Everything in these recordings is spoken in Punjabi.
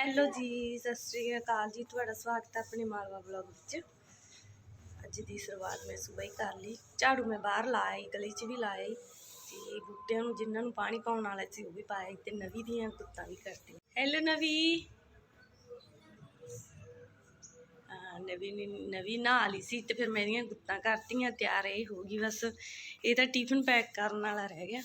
ਹੈਲੋ ਜੀ, ਸਤਿ ਸ਼੍ਰੀ ਅਕਾਲ ਜੀ। ਤੁਹਾਡਾ ਸਵਾਗਤ ਹੈ ਆਪਣੇ ਮਾਲਵਾ ਬਲੌਗ ਵਿੱਚ। ਅੱਜ ਦੀ ਸ਼ੁਰੂਆਤ ਮੈਂ ਸਵੇਰ ਹੀ ਕਰ ਲਈ। ਝਾੜੂ ਮੈਂ ਬਾਹਰ ਲਾਇਆ, ਗਲੀ 'ਚ ਵੀ ਲਾਇਆ ਈ ਤੇ ਬੂਟਿਆਂ ਨੂੰ ਜਿਨ੍ਹਾਂ ਨੂੰ ਪਾਣੀ ਪਾਉਣ ਵਾਲਾ ਸੀ, ਉਹ ਵੀ ਪਾਇਆ ਈ ਤੇ ਨਵੀ ਦੀਆਂ ਗੁੱਤਾਂ ਵੀ ਕਰਦੀ ਹੈਲੋ ਨਵੀ। ਹਾਂ, ਨਵੀ ਨੇ, ਨਵੀ ਨਹਾ ਲਈ ਸੀ ਤੇ ਫਿਰ ਮੇਰੀਆਂ ਗੁੱਤਾਂ ਕਰਤੀਆਂ, ਤਿਆਰ ਇਹ ਹੋ ਗਈ ਬਸ। ਇਹ ਤਾਂ ਟਿਫਨ ਪੈਕ ਕਰਨ ਵਾਲਾ ਰਹਿ ਗਿਆ।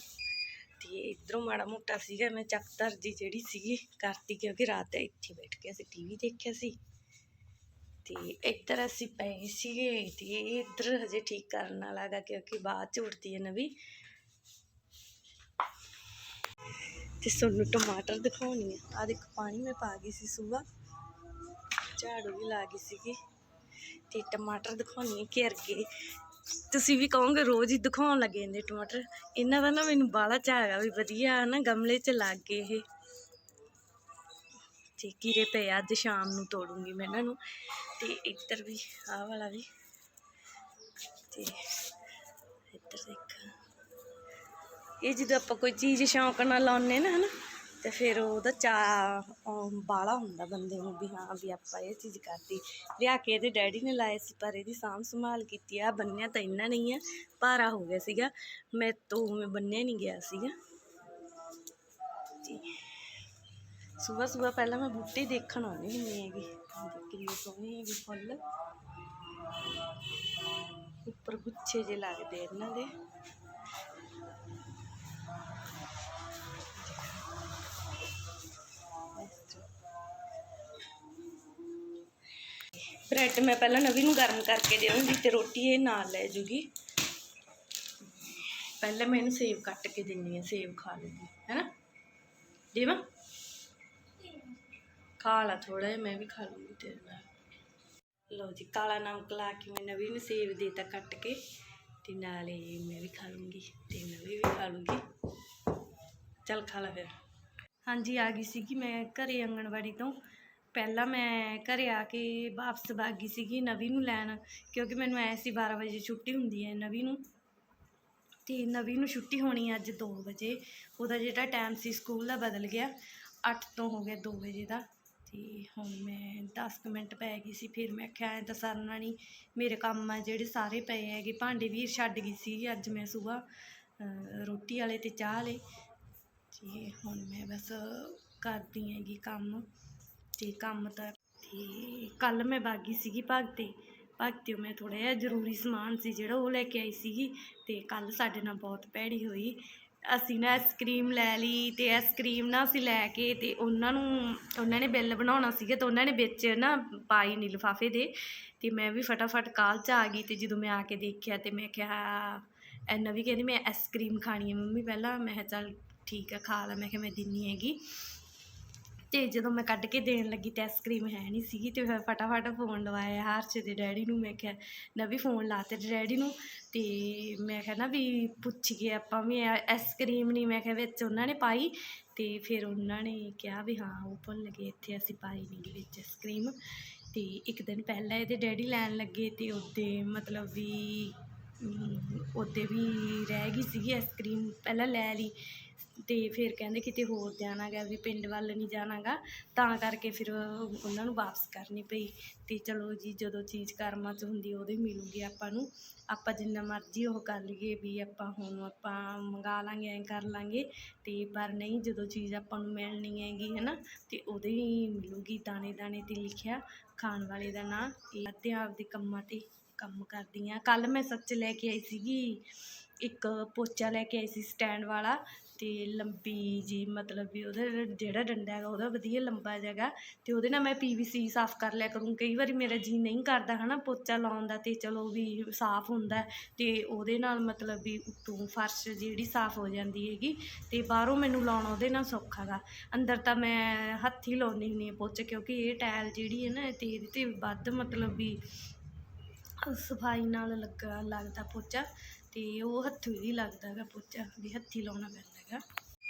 ਤੇ ਇਧਰੋਂ ਮਾੜਾ ਮੋਟਾ ਸੀਗਾ, ਮੈਂ ਚੱਕ ਜੀ ਜਿਹੜੀ ਸੀਗੀ, ਕਰਤੀ ਕਿਉਂਕਿ ਰਾਤ ਇੱਥੇ ਬੈਠ ਕੇ ਅਸੀਂ ਟੀਵੀ ਦੇਖਿਆ ਸੀ। ਤੇ ਇੱਧਰ ਅਸੀਂ ਪਏ ਸੀਗੇ ਤੇ ਇੱਧਰ ਹਜੇ ਠੀਕ ਕਰਨ ਵਾਲਾ ਗਾ ਕਿਉਂਕਿ ਬਾਅਦ ਚ ਉੱਠਦੀ ਹੈ ਨਵੀਂ। ਤੇ ਤੁਹਾਨੂੰ ਟਮਾਟਰ ਦਿਖਾਉਣੀ ਆ। ਆ ਦੇਖੋ, ਪਾਣੀ ਮੈਂ ਪਾ ਗਈ ਸੀ ਸੁਬਾ ਝਾੜੂ ਵੀ ਲਾ ਗਈ ਸੀਗੀ। ਤੇ ਟਮਾਟਰ ਦਿਖਾਉਣੀ ਆ ਘਿਰ ਗਏ ਤੁਸੀਂ ਵੀ ਕਹੋਗੇ ਰੋਜ਼ ਹੀ ਦਿਖਾਉਣ ਲੱਗੇ ਜਾਂਦੇ ਟਮਾਟਰ। ਇਹਨਾਂ ਦਾ ਨਾ ਮੈਨੂੰ ਬਾਲਾ ਚਾਅ ਹੈਗਾ ਵੀ ਵਧੀਆ ਨਾ ਗਮਲੇ 'ਚ ਲੱਗ ਗਏ ਇਹ। ਤੇ ਕੀਰੇ ਪਏ ਅੱਜ ਸ਼ਾਮ ਨੂੰ ਤੋੜੂੰਗੀ ਮੈਂ ਇਹਨਾਂ ਨੂੰ। ਤੇ ਇੱਧਰ ਵੀ, ਆਹ ਵਾਲਾ ਵੀ। ਤੇ ਇੱਧਰ ਦੇਖ। ਇਹ ਜਦੋਂ ਆਪਾਂ ਕੋਈ ਚੀਜ਼ ਸ਼ੌਂਕ ਨਾਲ ਲਾਉਨੇ ਨਾ, ਹਨਾ? ਤੇ ਫਿਰ ਉਹਦਾ ਚਾ ਬਾਲਾ ਹੁੰਦਾ ਬੰਦੇ ਨੂੰ ਵੀ ਹਾਂ ਵੀ ਆਪਾਂ ਇਹ ਚੀਜ਼ ਕਰਦੀ ਲਿਆ ਕੇ ਇਹਦੇ ਡੈਡੀ ਨੇ ਲਾਏ ਸੀ, ਪਰ ਇਹਦੀ ਸਾਂਭ ਸੰਭਾਲ ਕੀਤੀ ਆ, ਬੰਨਿਆ ਤਾਂ ਇੰਨਾ ਨਹੀਂ ਆ, ਭਾਰਾ ਹੋ ਗਿਆ ਸੀਗਾ। ਮੈਂ ਤੋਂ ਮੈਂ ਬੰਨਿਆ ਨਹੀਂ ਗਿਆ ਸੀਗਾ। ਤੇ ਸਵੇਰ ਸਵੇਰ ਪਹਿਲਾਂ ਮੈਂ ਬੂਟੇ ਦੇਖਣ ਆਉਂਦੀ ਹੁੰਦੀ ਹੈਗੀ। ਆਹ ਕਿੰਨੇ ਸੋਹਣੇ ਹੈਗੇ ਫੁੱਲ। ਉੱਪਰ ਗੁੱਛੇ ਜੇ ਲੱਗਦੇ ਇਹਨਾਂ ਦੇ। ਬ੍ਰੈਡ ਮੈਂ ਪਹਿਲਾਂ ਨਵੀਂ ਨੂੰ ਗਰਮ ਕਰਕੇ ਦੇਵਾਂਗੀ ਤੇ ਰੋਟੀ ਇਹ ਨਾਲ ਲੈ ਜੂਗੀ। ਪਹਿਲਾਂ ਮੈਂ ਇਹਨੂੰ ਸੇਬ ਕੱਟ ਕੇ ਦਿੰਨੀ ਆ, ਸੇਬ ਖਾ ਲੂਗੀ, ਹੈਨਾ? ਦੇਵਾਂ? ਖਾ ਲਾ ਥੋੜਾ ਜਿਹਾ, ਮੈਂ ਵੀ ਖਾ ਲੂੰਗੀ ਤੇਰੇ ਨਾਲ। ਲਓ ਜੀ, ਕਾਲਾ ਨਮਕ ਲਾ ਕੇ ਮੈਂ ਨਵੀਂ ਨੂੰ ਸੇਬ ਦੇਤਾ ਕੱਟ ਕੇ ਤੇ ਨਾਲੇ ਮੈਂ ਵੀ ਖਾ ਲੂੰਗੀ ਤੇ ਨਵੀਂ ਵੀ ਖਾ ਲੂੰਗੀ। ਚੱਲ ਖਾ ਲਾ ਫਿਰ। ਹਾਂਜੀ, ਆ ਗਈ ਸੀਗੀ ਮੈਂ ਘਰੇ ਆਂਗਣਵਾੜੀ ਤੋਂ। ਪਹਿਲਾਂ ਮੈਂ ਘਰ ਆ ਕੇ ਵਾਪਸ ਵਗ ਗਈ ਸੀਗੀ ਨਵੀ ਨੂੰ ਲੈਣ, ਕਿਉਂਕਿ ਮੈਨੂੰ ਐ ਸੀ 12 ਵਜੇ ਛੁੱਟੀ ਹੁੰਦੀ ਹੈ ਨਵੀ ਨੂੰ। ਤੇ ਨਵੀ ਨੂੰ ਛੁੱਟੀ ਹੋਣੀ ਅੱਜ 2 ਵਜੇ। ਉਹਦਾ ਜਿਹੜਾ ਟਾਈਮ ਸੀ ਸਕੂਲ ਦਾ ਬਦਲ ਗਿਆ 8 ਤੋਂ ਹੋ ਗਿਆ 2 ਵਜੇ ਦਾ। ਤੇ ਹੁਣ ਮੈਂ 10 ਕੁ ਮਿੰਟ ਪੈ ਗਈ ਸੀ, ਫਿਰ ਮੈਂ ਆਖਿਆ ਐਂ ਤਾਂ ਸਰਨਾ ਨਹੀਂ ਮੇਰੇ ਕੰਮ ਆ ਜਿਹੜੇ ਸਾਰੇ ਪਏ ਹੈਗੇ। ਭਾਂਡੇ ਵੀ ਛੱਡ ਗਈ ਸੀ ਅੱਜ ਮੈਂ ਸਵੇਰ ਰੋਟੀ ਵਾਲੇ ਤੇ ਚਾਹ ਵਾਲੇ। ਤੇ ਹੁਣ ਮੈਂ ਬਸ ਕਰਦੀ ਹੈਗੀ ਕੰਮ। ਤੇ ਕੰਮ ਤਾਂ ਤੇ ਕੱਲ ਮੈਂ ਬਾਗੀ ਸੀਗੀ ਭਗਤੇ ਭਗਤੇ ਮੈਂ ਥੋੜਾ ਜਿਹਾ ਜ਼ਰੂਰੀ ਸਮਾਨ ਸੀ ਜਿਹੜਾ ਉਹ ਲੈ ਕੇ ਆਈ ਸੀਗੀ ਤੇ ਕੱਲ ਸਾਡੇ ਨਾਲ ਬਹੁਤ ਭੈੜੀ ਹੋਈ। ਅਸੀਂ ਨਾ ਆਈਸਕ੍ਰੀਮ ਲੈ ਲਈ ਤੇ ਆਈਸਕ੍ਰੀਮ ਨਾ ਅਸੀਂ ਲੈ ਕੇ ਤੇ ਉਹਨਾਂ ਨੂੰ, ਉਹਨਾਂ ਨੇ ਬਿੱਲ ਬਣਾਉਣਾ ਸੀਗਾ ਤੇ ਉਹਨਾਂ ਨੇ ਵਿੱਚ ਨਾ ਪਾਈ ਨਹੀਂ ਲਿਫਾਫੇ ਦੇ ਤੇ ਮੈਂ ਵੀ ਫਟਾਫਟ ਕਾਲ 'ਚ ਆ ਗਈ ਤੇ ਜਦੋਂ ਮੈਂ ਆ ਕੇ ਦੇਖਿਆ ਤੇ ਮੈਂ ਕਿਹਾ ਐਨਾ ਵੀ ਕਹਿੰਦੀ ਮੈਂ ਆਈਸਕ੍ਰੀਮ ਖਾਣੀ ਹੈ ਮੰਮੀ ਪਹਿਲਾਂ, ਮੈਂ ਕਿਹਾ ਚੱਲ ਠੀਕ ਆ, ਖਾ ਲਾ, ਮੈਂ ਕਿਹਾ ਮੈਂ ਦਿੰਨੀ ਹੈਗੀ। ਤੇ ਜਦੋਂ ਮੈਂ ਕੱਢ ਕੇ ਦੇਣ ਲੱਗੀ ਤੇ ਆਈਸਕ੍ਰੀਮ ਹੈ ਨਹੀਂ ਸੀਗੀ ਤੇ ਫਿਰ ਫਟਾਫਟ ਫੋਨ ਲਵਾਇਆ ਹਰਸ਼ ਦੇ ਡੈਡੀ ਨੂੰ, ਮੈਂ ਕਿਹਾ ਨਾ ਵੀ ਫੋਨ ਲਾ ਤੇ ਡੈਡੀ ਨੂੰ। ਤੇ ਮੈਂ ਕਿਹਾ ਨਾ ਵੀ ਪੁੱਛ ਗਏ ਆਪਾਂ ਵੀ ਆਈਸਕ੍ਰੀਮ ਨਹੀਂ ਮੈਂ ਕਿਹਾ ਵਿੱਚ ਉਹਨਾਂ ਨੇ ਪਾਈ ਤੇ ਫਿਰ ਉਹਨਾਂ ਨੇ ਕਿਹਾ ਵੀ ਹਾਂ, ਉਹ ਭੁੱਲ ਗਏ, ਇੱਥੇ ਅਸੀਂ ਪਾਈ ਨਹੀਂ ਵਿੱਚ ਆਈਸਕ੍ਰੀਮ ਤੇ ਇੱਕ ਦਿਨ ਪਹਿਲਾਂ ਇਹਦੇ ਡੈਡੀ ਲੈਣ ਲੱਗੇ ਤੇ ਉਹਦੇ ਮਤਲਬ ਵੀ ਉਹਦੇ ਵੀ ਰਹਿ ਗਈ ਸੀਗੀ ਆਈਸਕ੍ਰੀਮ ਪਹਿਲਾਂ ਲੈ ਲਈ। ਤੇ ਫਿਰ ਕਹਿੰਦੇ ਕਿਤੇ ਹੋਰ ਜਾਣਾ ਗਾ ਵੀ ਪਿੰਡ ਵੱਲ ਨਹੀਂ ਜਾਣਾਗਾ, ਤਾਂ ਕਰਕੇ ਫਿਰ ਉਹਨਾਂ ਨੂੰ ਵਾਪਸ ਕਰਨੀ ਪਈ। ਤੇ ਚਲੋ ਜੀ, ਜਦੋਂ ਚੀਜ਼ ਕਰਮਾਂ 'ਚ ਹੁੰਦੀ ਉਹਦੇ ਮਿਲੂਗੀ ਆਪਾਂ ਨੂੰ। ਆਪਾਂ ਜਿੰਨਾ ਮਰਜ਼ੀ ਉਹ ਕਰ ਲਈਏ ਵੀ ਆਪਾਂ ਹੁਣ ਆਪਾਂ ਮੰਗਾ ਲਾਂਗੇ, ਐਂ ਕਰ ਲਾਂਗੇ। ਤੇ ਪਰ ਨਹੀਂ, ਜਦੋਂ ਚੀਜ਼ ਆਪਾਂ ਨੂੰ ਮਿਲਣੀ ਹੈਗੀ ਹੈ ਨਾ ਤੇ ਉਹਦੇ ਹੀ ਮਿਲੂਗੀ ਦਾਣੇ ਦਾਣੇ 'ਤੇ ਲਿਖਿਆ ਖਾਣ ਵਾਲੇ ਦਾ ਨਾਂ। ਇਹ ਅਤੇ ਆਪਦੇ ਕੰਮਾਂ 'ਤੇ ਕੰਮ ਕਰਦੀ ਹਾਂ ਕੱਲ੍ਹ ਮੈਂ ਸੱਚ ਲੈ ਕੇ ਆਈ ਸੀਗੀ। ਇੱਕ ਪੋਚਾ ਲੈ ਕੇ ਆਈ ਸੀ ਸਟੈਂਡ ਵਾਲਾ ਅਤੇ ਲੰਬੀ ਜੀ ਮਤਲਬ ਵੀ ਉਹਦਾ ਜਿਹੜਾ ਡੰਡਾ ਹੈਗਾ ਉਹਦਾ ਵਧੀਆ ਲੰਬਾ ਜਗਾ ਤੇ ਉਹਦੇ ਨਾਲ ਮੈਂ ਪੀ ਵੀ ਸੀ ਸਾਫ਼ ਕਰ ਲਿਆ ਕਰੂੰ। ਕਈ ਵਾਰੀ ਮੇਰਾ ਜੀਅ ਨਹੀਂ ਕਰਦਾ ਹੈ ਨਾ ਪੋਚਾ ਲਾਉਣ ਦਾ ਅਤੇ ਚਲੋ ਵੀ ਸਾਫ਼ ਹੁੰਦਾ ਅਤੇ ਉਹਦੇ ਨਾਲ ਮਤਲਬ ਵੀ ਉੱਤੋਂ ਫਰਸ਼ ਜਿਹੜੀ ਸਾਫ਼ ਹੋ ਜਾਂਦੀ ਹੈਗੀ ਅਤੇ ਬਾਹਰੋਂ ਮੈਨੂੰ ਲਾਉਣਾ ਉਹਦੇ ਨਾਲ ਸੌਖਾ ਗਾ। ਅੰਦਰ ਤਾਂ ਮੈਂ ਹੱਥੀ ਲਾਉਂਦੀ ਹੁੰਦੀ ਹਾਂ ਪੋਚਾ ਕਿਉਂਕਿ ਇਹ ਟਾਇਲ ਜਿਹੜੀ ਹੈ ਨਾ ਅਤੇ ਇਹਦੇ ਤੇ ਵੱਧ ਮਤਲਬ ਵੀ ਸਫ਼ਾਈ ਨਾਲ ਲੱਗਾ ਲੱਗਦਾ ਪੋਚਾ। ਤੇ ਉਹ ਹੱਥੋਂ ਹੀ ਲੱਗਦਾ ਹੈਗਾ ਪੋਚਾ ਵੀ ਹੱਥੀ ਲਾਉਣਾ ਪੈਂਦਾ ਹੈਗਾ।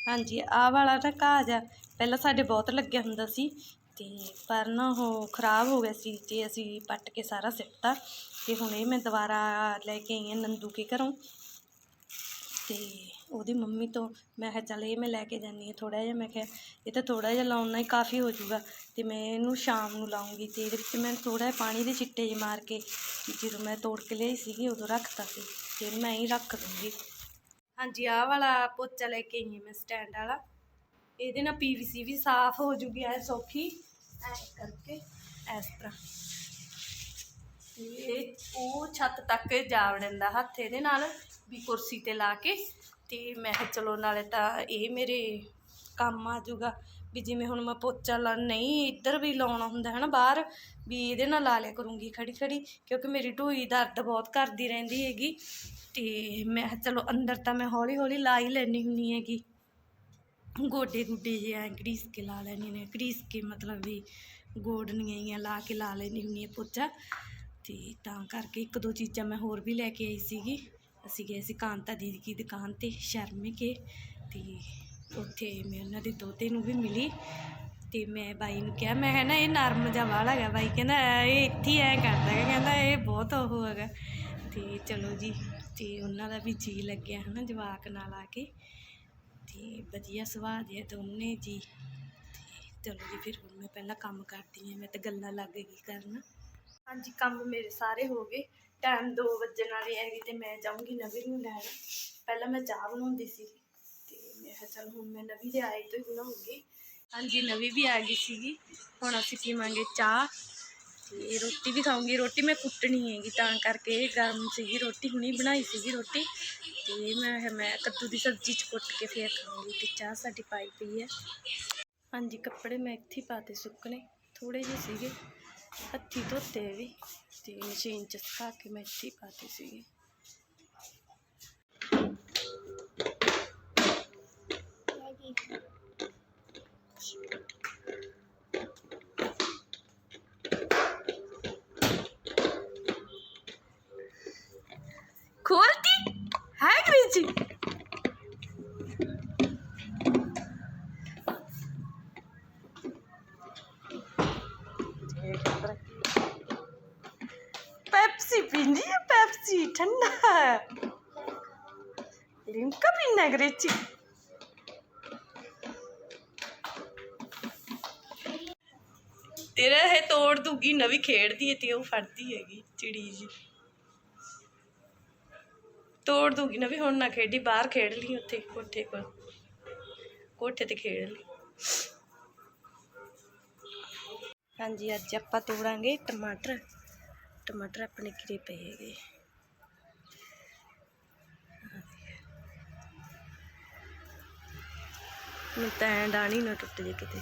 ਹਾਂਜੀ, ਆਹ ਵਾਲਾ ਤਾਂ ਘਾਹ ਆ ਪਹਿਲਾਂ ਸਾਡੇ ਬਹੁਤ ਲੱਗਿਆ ਹੁੰਦਾ ਸੀ ਤੇ ਪਰ ਨਾ ਉਹ ਖਰਾਬ ਹੋ ਗਿਆ ਸੀ ਤੇ ਅਸੀਂ ਪੱਟ ਕੇ ਸਾਰਾ ਸਿੱਟਤਾ ਤੇ ਹੁਣ ਇਹ ਮੈਂ ਦੁਬਾਰਾ ਲੈ ਕੇ ਆਈ ਹਾਂ ਨੰਦੂ ਕੇ ਘਰੋਂ। ਤੇ ਉਹਦੀ ਮੰਮੀ ਤੋਂ ਮੈਂ ਕਿਹਾ ਚੱਲ ਇਹ ਮੈਂ ਲੈ ਕੇ ਜਾਂਦੀ ਹਾਂ ਥੋੜ੍ਹਾ ਜਿਹਾ। ਮੈਂ ਕਿਹਾ ਇਹ ਤਾਂ ਥੋੜ੍ਹਾ ਜਿਹਾ ਲਾਉਣ ਨਾਲ ਹੀ ਕਾਫੀ ਹੋ ਜਾਊਗਾ ਤੇ ਮੈਂ ਇਹਨੂੰ ਸ਼ਾਮ ਨੂੰ ਲਾਉਂਗੀ ਅਤੇ ਇਹਦੇ ਵਿੱਚ ਮੈਂ ਥੋੜ੍ਹਾ ਜਿਹਾ ਪਾਣੀ ਦੇ ਛਿੱਟੇ ਜਿਹੇ ਮਾਰ ਕੇ ਜਦੋਂ ਮੈਂ ਤੋੜ ਕੇ ਲਿਆਈ ਸੀਗੀ ਉਦੋਂ ਰੱਖਤਾ ਸੀ ਅਤੇ ਮੈਂ ਹੀ ਰੱਖ ਦੂੰਗੀ। ਹਾਂਜੀ, ਆਹ ਵਾਲਾ ਪੋਚਾ ਲੈ ਕੇ ਆਈ ਹਾਂ ਮੈਂ ਸਟੈਂਡ ਵਾਲਾ। ਇਹਦੇ ਨਾਲ ਪੀਵੀਸੀ ਵੀ ਸਾਫ਼ ਹੋ ਜੂਗੀ, ਐ ਸੌਖੀ। ਐ ਕਰਕੇ, ਇਸ ਤਰ੍ਹਾਂ। ਤੇ ਉਹ ਛੱਤ ਤੱਕ ਜਾ ਵੜਦਾ ਹੱਥ ਇਹਦੇ ਨਾਲ ਵੀ ਕੁਰਸੀ ਤੇ ਲਾ ਕੇ ਅਤੇ ਮੈਂ ਕਿਹਾ ਚਲੋ ਨਾਲੇ ਤਾਂ ਇਹ ਮੇਰੇ ਕੰਮ ਆ ਜੂਗਾ ਵੀ ਜਿਵੇਂ ਹੁਣ ਮੈਂ ਪੋਚਾ ਲਾ, ਨਹੀਂ ਇੱਧਰ ਵੀ ਲਾਉਣਾ ਹੁੰਦਾ ਹੈ ਨਾ ਬਾਹਰ, ਵੀ ਇਹਦੇ ਨਾਲ ਲਾ ਲਿਆ ਕਰੂੰਗੀ ਖੜੀ ਖੜੀ, ਕਿਉਂਕਿ ਮੇਰੀ ਢੂਈ ਦਰਦ ਬਹੁਤ ਕਰਦੀ ਰਹਿੰਦੀ ਹੈਗੀ। ਅਤੇ ਮੈਂ ਕਿਹਾ ਚਲੋ ਅੰਦਰ ਤਾਂ ਮੈਂ ਹੌਲੀ ਹੌਲੀ ਲਾ ਹੀ ਲੈਣੀ ਹੁੰਦੀ ਹੈਗੀ। ਗੋਡੇ ਗੁੱਡੇ ਜੇ ਐਂ ਘੜੀਸ ਕੇ ਲਾ ਲੈਣੀ ਨੇ ਘੜੀਸ ਕੇ ਮਤਲਬ ਵੀ ਗੋਡਨੀਆਂ ਜਿਹੀਆਂ ਲਾ ਕੇ ਲਾ ਲੈਣੀ ਹੁੰਦੀ ਹੈ ਪੋਚਾ। ਅਤੇ ਤਾਂ ਕਰਕੇ ਇੱਕ ਦੋ ਚੀਜ਼ਾਂ ਮੈਂ ਹੋਰ ਵੀ ਲੈ ਕੇ ਆਈ ਸੀਗੀ। ਅਸੀਂ ਗਏ ਸੀ ਕਾਂਤਾ ਦੀਦੀ ਦੀ ਦੁਕਾਨ ਤੇ ਸ਼ਰਮੇ ਕੇ ਅਤੇ ਉੱਥੇ ਮੈਂ ਉਹਨਾਂ ਦੇ ਦੋਤੇ ਨੂੰ ਵੀ ਮਿਲੀ ਅਤੇ ਮੈਂ ਬਾਈ ਨੂੰ ਕਿਹਾ, ਮੈਂ ਕਿਹਾ ਨਾ ਇਹ ਨਰਮ ਜਿਹਾ ਵਾਲਾ ਹੈਗਾ ਬਾਈ, ਕਹਿੰਦਾ, ਇਹ ਇੱਥੇ ਹੀ ਐਂ ਕਰਦਾ ਹੈਗਾ। ਕਹਿੰਦਾ, ਇਹ ਬਹੁਤ ਉਹ ਹੈਗਾ। ਅਤੇ ਚਲੋ ਜੀ ਅਤੇ ਉਹਨਾਂ ਦਾ ਵੀ ਜੀ ਲੱਗਿਆ ਹੈ ਨਾ ਜਵਾਕ ਨਾਲ ਆ ਕੇ ਅਤੇ ਵਧੀਆ ਸੁਭਾਅ ਦੇ ਆ ਦੋਨੇ ਜੀ। ਤੇ ਚਲੋ ਜੀ, ਫਿਰ ਹੁਣ ਮੈਂ ਪਹਿਲਾਂ ਕੰਮ ਕਰਦੀ ਹਾਂ, ਮੈਂ ਤਾਂ ਗੱਲਾਂ ਲੱਗ ਗਈ ਕਰਨ। ਹਾਂਜੀ, ਕੰਮ ਮੇਰੇ ਸਾਰੇ ਹੋ ਗਏ। ਟਾਈਮ 2 ਵਜਣ ਵਾਲੇ ਹੈਗੇ ਤੇ ਮੈਂ ਜਾਊਂਗੀ ਨਵੀ ਨੂੰ ਲੈਣ। ਪਹਿਲਾਂ ਮੈਂ ਚਾਹ ਬਣਾਉਂਦੀ ਸੀ ਤੇ ਮੈਂ ਕਿਹਾ ਚੱਲ ਹੁਣ ਮੈਂ ਨਵੀ ਦੇ ਆਏ ਤੋਂ ਹੀ ਬਣਾਉਂਗੀ। ਹਾਂਜੀ, ਨਵੀ ਵੀ ਆ ਗਈ ਸੀਗੀ। ਹੁਣ ਅਸੀਂ ਪੀਵਾਂਗੇ ਚਾਹ ਤੇ ਰੋਟੀ ਵੀ ਖਾਊਂਗੀ। ਰੋਟੀ ਮੈਂ ਕੁੱਟਣੀ ਹੈਗੀ, ਤਾਂ ਕਰਕੇ ਗਰਮ ਸੀਗੀ। ਰੋਟੀ ਹੁਣੀ ਬਣਾਈ ਸੀਗੀ ਰੋਟੀ ਤੇ ਮੈਂ ਕਿਹਾ ਮੈਂ ਕੱਦੂ ਦੀ ਸਬਜ਼ੀ ਚ ਕੁੱਟ ਕੇ ਫੇਰ ਖਾਊਂਗੀ ਤੇ ਚਾਹ ਸਾਡੀ ਪਾਈ ਪਈ ਹੈ। ਹਾਂਜੀ, ਕੱਪੜੇ ਮੈਂ ਇੱਥੇ ਹੀ ਪਾਤੇ ਸੁੱਕਣੇ। ਥੋੜੇ ਜਿਹੇ ਸੀਗੇ। ਹੱਥੀ ਧੋਤੇ ਵੀ ਤੇ ਮਸ਼ੀਨ ਚ ਸੁਕਾ ਕੇ ਮੈਂ ਇੱਥੇ ਹੀ ਪਾਤੇ ਸੀਗੇ ਖੋਲਤੀ ਹੈ ਵਿੱਚ Kabinna eh, Greci. ਤੇਰਾ ਇਹ ਤੋੜ ਦੂਗੀ ਨਵੀਂ ਖੇਡਦੀ ਹੈ ਤੇ ਉਹ ਫੜਦੀ ਹੈਗੀ ਚਿੜੀ ਜੀ ਤੋੜ ਦੂਗੀ ਨਵੀਂ ਹੁਣ ਨਾ ਖੇਡੀ ਬਾਹਰ ਖੇਡ ਲਈ ਉੱਥੇ ਕੋਠੇ ਕੋਲ। ਕੋਠੇ ਤੇ ਖੇਡ ਲਈ। ਹਾਂਜੀ ਅੱਜ ਆਪਾਂ ਤੋੜਾਂਗੇ ਟਮਾਟਰ। ਟਮਾਟਰ ਆਪਣੇ ਘਰੇ ਪਏ ਹੈਗੇ। ਮੈਂ ਤਾਂ ਐਂ ਡਾਣੀ ਨਾ ਟੁੱਟ ਜੇ ਕਿਤੇ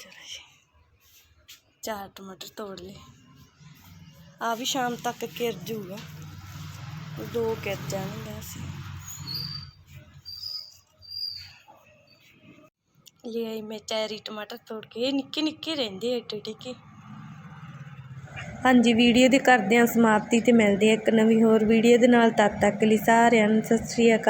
ਚਲੋ ਜੀ ਚਾਰ ਟਮਾਟਰ ਤੋੜ ਲਏ ਆ ਵੀ ਸ਼ਾਮ ਤੱਕ ਕਿਰ ਜੂਗਾ। ਦੋ ਕਿਰ ਜਾਣਗੇ ਅਸੀਂ। ਲੈ ਆਈ ਮੈਂ ਚੈਰੀ ਟਮਾਟਰ ਤੋੜ ਕੇ। ਨਿੱਕੇ ਨਿੱਕੇ ਰਹਿੰਦੇ ਏਡੇ ਟਿੱਕੇ ਹਾਂਜੀ, ਵੀਡੀਓ ਦੇ ਕਰਦੇ ਹਾਂ ਸਮਾਪਤੀ ਤੇ ਮਿਲਦੇ ਆ ਇੱਕ ਨਵੀਂ ਹੋਰ ਵੀਡੀਓ ਦੇ ਨਾਲ। ਤਦ ਤੱਕ ਲਈ ਸਾਰਿਆਂ ਨੂੰ ਸਤਿ ਸ੍ਰੀ ਅਕਾਲ।